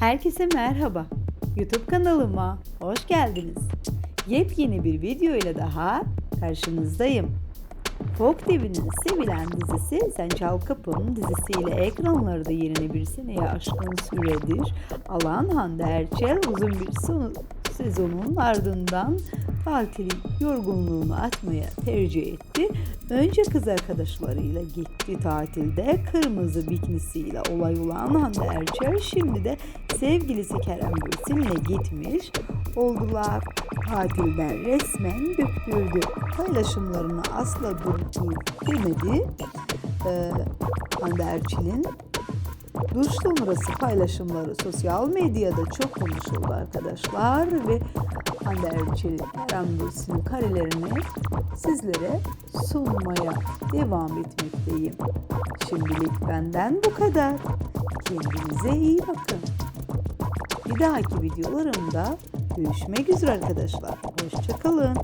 Herkese merhaba. YouTube kanalıma hoş geldiniz. Yepyeni bir video ile daha karşınızdayım. Folk TV'nin sevilen dizisi Sen Çal Kapım dizisiyle ekranlarda yerini bir seneye aşkın süredir alan Hande Erçel uzun bir sonu, sezonun ardından tatil yorgunluğunu atmaya tercih etti. Önce kız arkadaşlarıyla gitti tatilde. Kırmızı biknisiyle olay olan Hande Erçel şimdi de sevgilisi Kerem Bürsin'le gitmiş. Oldular tatilden resmen döktürdü. Paylaşımlarını asla durdurmadı. Ee, Hande Erçel'in Duş sonrası paylaşımları sosyal medyada çok konuşuldu arkadaşlar ve Hande Erçel'in Eren Bülsin'in karelerini sizlere sunmaya devam etmekteyim. Şimdilik benden bu kadar. Kendinize iyi bakın. Bir dahaki videolarımda görüşmek üzere arkadaşlar. Hoşçakalın.